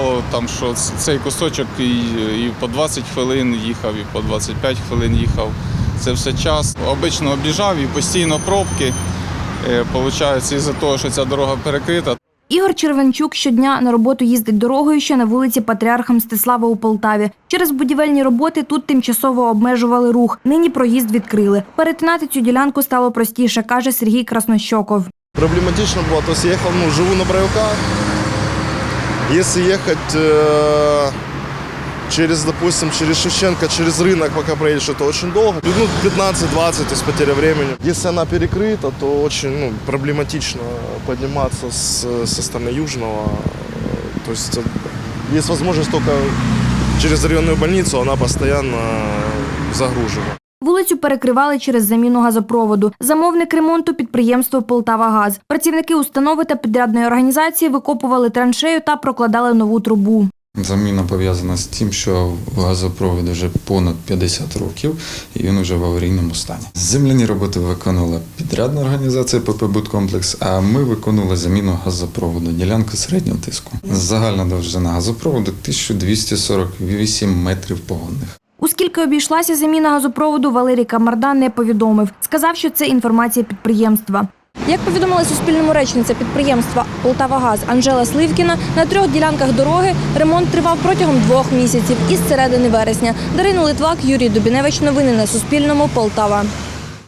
бувало, там, що цей кусочок і, і по 20 хвилин їхав, і по 25 хвилин їхав. Це все час. Обично об'їжджав і постійно пробки. Е, Получається, із-за того, що ця дорога перекрита, Ігор Червенчук щодня на роботу їздить дорогою, що на вулиці Патріарха Мстислава у Полтаві. Через будівельні роботи тут тимчасово обмежували рух. Нині проїзд відкрили. Перетинати цю ділянку стало простіше, каже Сергій Краснощоков. Проблематично было, то ехал, ну, живу на Бровиках. Если ехать э, через, допустим, через Шевченко, через рынок, пока проедешь, это очень долго. Минут 15-20, то есть потеря времени. Если она перекрыта, то очень ну, проблематично подниматься с, со стороны Южного. Э, То есть э, есть возможность только через районную больницу, она постоянно загружена. Вулицю перекривали через заміну газопроводу. Замовник ремонту підприємство Полтавагаз. Працівники установи та підрядної організації викопували траншею та прокладали нову трубу. Заміна пов'язана з тим, що газопровід вже понад 50 років і він вже в аварійному стані. Земляні роботи виконувала підрядна організація ПП «Будкомплекс», а ми виконували заміну газопроводу, ділянки середнього тиску. Загальна довжина газопроводу 1248 метрів погонних. У скільки обійшлася заміна газопроводу, Валерій Камардан не повідомив. Сказав, що це інформація підприємства. Як повідомила Суспільному речниця підприємства «Полтавагаз» Анжела Сливкіна, на трьох ділянках дороги ремонт тривав протягом двох місяців із середини вересня. Дарина Литвак, Юрій Дубіневич. Новини на Суспільному. Полтава.